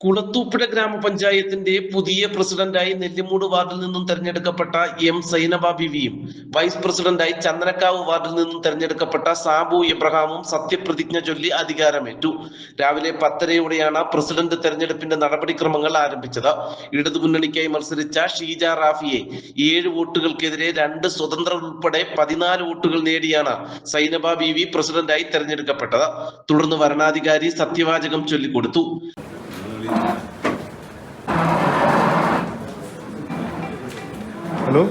കുളത്തൂപ്പുഴ ഗ്രാമപഞ്ചായത്തിന്റെ പുതിയ പ്രസിഡന്റായി നെല്ലിമൂട് വാർഡിൽ നിന്നും തെരഞ്ഞെടുക്കപ്പെട്ട എം സൈനബ ബിവിയും വൈസ് പ്രസിഡന്റായി ചന്ദനക്കാവ് വാർഡിൽ നിന്നും തെരഞ്ഞെടുക്കപ്പെട്ട സാബു എബ്രഹാമും സത്യപ്രതിജ്ഞ ചൊല്ലി അധികാരമേറ്റു. രാവിലെ പത്തരയോടെയാണ് പ്രസിഡന്റ് തെരഞ്ഞെടുപ്പിന്റെ നടപടിക്രമങ്ങൾ ആരംഭിച്ചത്. ഇടതുമുന്നണിക്കായി മത്സരിച്ച ഷീജ റാഫിയെ ഏഴ് വോട്ടുകൾക്കെതിരെ രണ്ട് സ്വതന്ത്രർ ഉൾപ്പെടെ പതിനാല് വോട്ടുകൾ നേടിയാണ് സൈനബ ബിവി പ്രസിഡന്റായി തെരഞ്ഞെടുക്കപ്പെട്ടത്. തുടർന്ന് വരണാധികാരി സത്യവാചകം ചൊല്ലിക്കൊടുത്തു. ഹലോ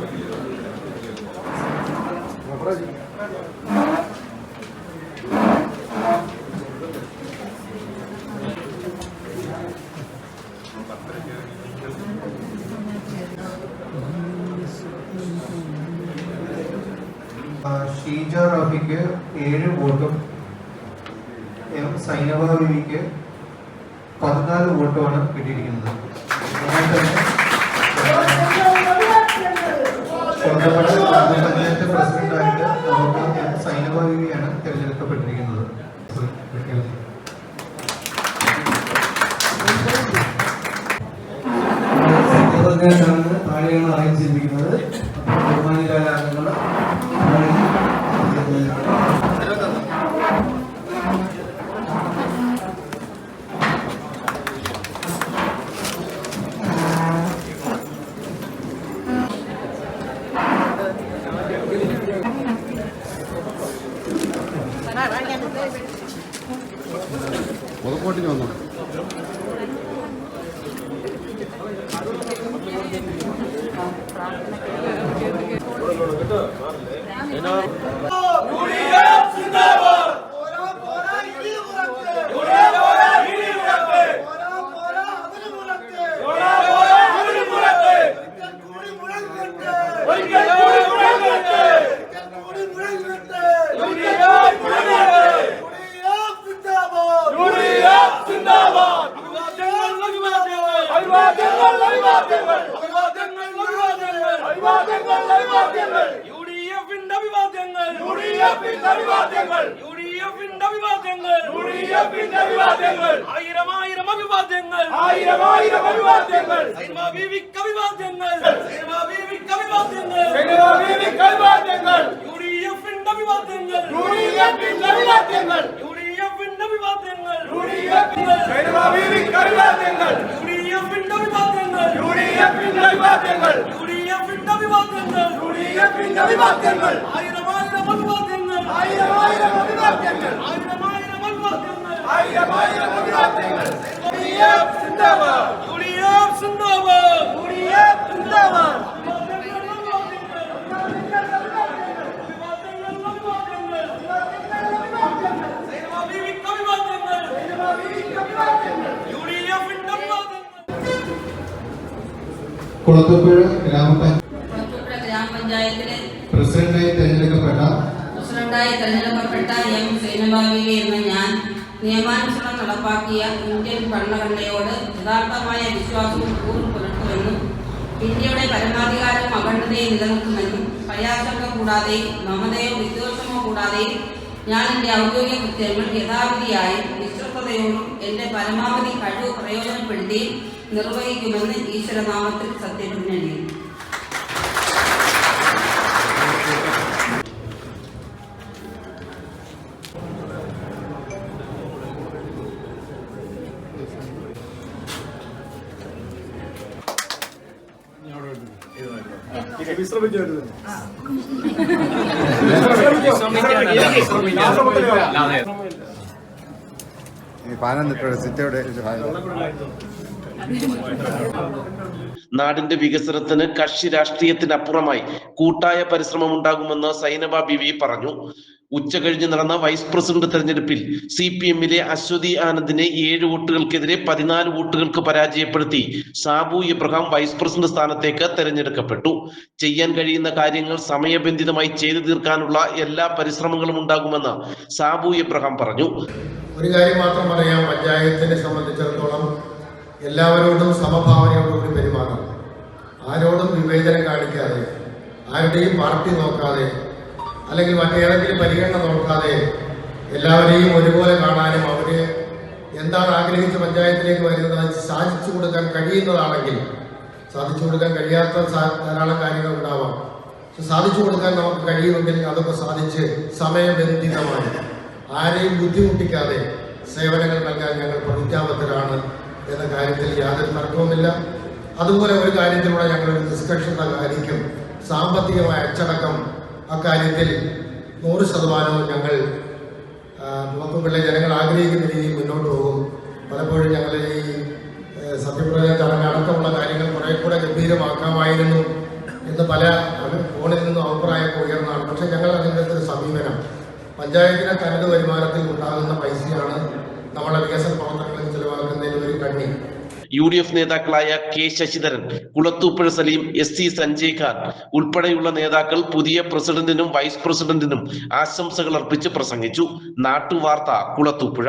ആ, ഷീജ റഫിക്ക് ഏഴ് വോട്ടും എം സൈനബ ബിവിക്ക് പതിനാല് വോട്ടുമാണ് കിട്ടിയിരിക്കുന്നത്. പ്രസിഡന്റായിട്ട് തെരഞ്ഞെടുക്കപ്പെട്ടിരിക്കുന്നത് തിരഞ്ഞെടുക്കപ്പെട്ടിരിക്കുന്നത്. പുതുക്കോട്ടിന് വന്നു? അഭിവാദ്യങ്ങൾ യുഡിഎഫിന്റെ അഭിവാദ്യങ്ങൾ യുഡിഎഫിന്റെ അഭിവാദ്യങ്ങൾ യുഡിഎഫിന്റെ അഭിവാദ്യങ്ങൾ ആയിരം ആയിരം അഭിവാദ്യങ്ങൾ ആയിരം ആയിരം അഭിവാദ്യങ്ങൾ സൈമ ബീവിക്ക് അഭിവാദ്യങ്ങൾ സൈമ ബീവിക്ക് അഭിവാദ്യങ്ങൾ സൈമ ബീവിക്ക് അഭിവാദ്യങ്ങൾ യുഡിഎഫിന്റെ അഭിവാദ്യങ്ങൾ യുഡിഎഫിന്റെ അഭിവാദ്യങ്ങൾ യുഡിഎഫിന്റെ സൈമ ബീവിക്ക് അഭിവാദ്യങ്ങൾ യുഡിഎഫിന്റെ അഭിവാദ്യങ്ങൾ യുഡിഎഫിന്റെ അഭിവാദ്യങ്ങൾ യുഡിഎഫിന്റെ അഭിവാദ്യങ്ങൾ യുഡിഎഫിന്റെ അഭിവാദ്യങ്ങൾ ആയിരം ആയിരം അഭിവാദ്യങ്ങൾ ആയിരം ആയിരം അഭിവാദ്യങ്ങൾ. ആയിരം ആയിരം അഭിവാദ്യങ്ങൾ ആയിരം ആയിരം അഭിവാദ്യങ്ങൾ യുഡിഎഫ് സിന്ദാബാദ് യുഡിഎഫ് സിന്ദാബാദ് യുഡിഎഫ് സിന്ദാബാദ് യുഡിഎഫിന്റെ അഭിവാദ്യങ്ങൾ കുളത്തൂപ്പുഴ ഗ്രാമപഞ്ചായത്ത് കുളത്തൂപ്പുഴ ഗ്രാമപഞ്ചായത്തിലെ പ്രസിഡന്റായി തിരഞ്ഞെടുക്കപ്പെട്ട പ്രസിഡന്റായി തെരഞ്ഞെടുക്കപ്പെട്ട എം സൈനബാബിവി എന്ന ഞാൻ നിയമാനുസരണം നടപ്പാക്കിയ ഇന്ത്യൻ ഭരണഘടനയോട് യഥാർത്ഥമായ വിശ്വാസവും കൂറും പുലർത്തുമെന്നും ഇന്ത്യയുടെ പരമാധികാരം അഖണ്ഡതയെ നിലനിർത്തുമെന്നും ഭയാശങ്ക കൂടാതെ മമതയോ വിദ്വേഷമോ കൂടാതെ ഞാൻ എന്റെ ഔദ്യോഗിക കൃത്യങ്ങൾ യഥാവിധിയായി വിശ്വസ്തയോടും എന്റെ പരമാവധി കഴിവ് പ്രയോജനപ്പെടുത്തി നിർവഹിക്കുമെന്ന് ഈശ്വരനാമത്തിൽ സത്യപ്രതിജ്ഞ ചെയ്യുന്നു. നാടിന്റെ വികസനത്തിന് കക്ഷി രാഷ്ട്രീയത്തിനപ്പുറമായി കൂട്ടായ പരിശ്രമം ഉണ്ടാകുമെന്ന് സൈനബ ബിവി പറഞ്ഞു. ഉച്ച കഴിഞ്ഞ് നടന്ന വൈസ് പ്രസിഡന്റ് തെരഞ്ഞെടുപ്പിൽ സി പി എമ്മിലെ അശ്വതി ആനന്ദിനെ ഏഴ് വോട്ടുകൾക്കെതിരെ പതിനാല് വോട്ടുകൾക്ക് പരാജയപ്പെടുത്തി സാബു ഇബ്രഹാം വൈസ് പ്രസിഡന്റ് സ്ഥാനത്തേക്ക് തെരഞ്ഞെടുക്കപ്പെട്ടു. ചെയ്യാൻ കഴിയുന്ന കാര്യങ്ങൾ സമയബന്ധിതമായി ചെയ്തു തീർക്കാനുള്ള എല്ലാ പരിശ്രമങ്ങളും ഉണ്ടാകുമെന്ന് സാബു ഇബ്രഹാം പറഞ്ഞു. ഒരു കാര്യം മാത്രം പറയാം. പഞ്ചായത്തിനെ സംബന്ധിച്ചിടത്തോളം എല്ലാവരോടും സമഭാവനയോടുകൂടി പെരുമാറണം. ആരോടും വിവേചനം കാണിക്കാതെ ആരുടെയും പാർട്ടി നോക്കാതെ അല്ലെങ്കിൽ മറ്റേതെങ്കിലും പരിഗണന നോക്കാതെ എല്ലാവരെയും ഒരുപോലെ കാണാനും അവർ എന്താണ് ആഗ്രഹിച്ച പഞ്ചായത്തിലേക്ക് വരുന്നത് സാധിച്ചു കൊടുക്കാൻ കഴിയുന്നതാണെങ്കിൽ സാധിച്ചു കൊടുക്കാൻ കഴിയാത്ത ധാരാളം കാര്യങ്ങൾ ഉണ്ടാവാം. സാധിച്ചു കൊടുക്കാൻ നമുക്ക് കഴിയുമെങ്കിൽ അതൊക്കെ സാധിച്ച് സമയബന്ധിതമായി ആരെയും ബുദ്ധിമുട്ടിക്കാതെ സേവനങ്ങൾ നൽകാൻ ഞങ്ങൾ പ്രതിജ്ഞാബദ്ധരാണ് എന്ന കാര്യത്തിൽ യാതൊരു തർക്കവുമില്ല. അതുപോലെ ഒരു കാര്യത്തിലൂടെ ഞങ്ങൾ ഒരു നിഷ്കർഷത ആയിരിക്കും. സാമ്പത്തികമായ അച്ചടക്കം അക്കാര്യത്തിൽ നൂറ് ശതമാനവും ഞങ്ങൾ മുഖത്തുപിള്ളെ ജനങ്ങൾ ആഗ്രഹിക്കുന്ന രീതിയിൽ മുന്നോട്ട് പോകും. പലപ്പോഴും ഞങ്ങൾ ഈ ഏഹ്, സത്യപ്രതിജ്ഞ ചടങ്ങ് അടക്കമുള്ള കാര്യങ്ങൾ കുറെ കൂടെ ഗംഭീരമാക്കാമായിരുന്നു എന്ന് പല ഫോണിൽ നിന്നും അഭിപ്രായം ഉയർന്നതാണ്. പക്ഷെ ഞങ്ങൾ അതിന്റെ ഒരു സമീപനം. പഞ്ചായത്തിനെ തനത് വരുമാനത്തിൽ ഉണ്ടാകുന്ന പൈസയാണ് നമ്മളെ വികസന പ്രവർത്തനങ്ങളിൽ ചിലവാക്കുന്നതിൽ ഒരു കണ്ണി. യു ഡി എഫ് നേതാക്കളായ K Sasidharan Kulathupuzha Saleem S C Sanjay Khan ഉൾപ്പെടെയുള്ള നേതാക്കൾ പുതിയ പ്രസിഡന്റിനും വൈസ് പ്രസിഡന്റിനും ആശംസകൾ അർപ്പിച്ച് പ്രസംഗിച്ചു. നാട്ടുവാർത്ത കുളത്തൂപ്പുഴ.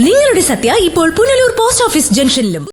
നിങ്ങളുടെ സത്യ ഇപ്പോൾ പുനലൂർ പോസ്റ്റ് ഓഫീസ് ജംഗ്ഷനിലും.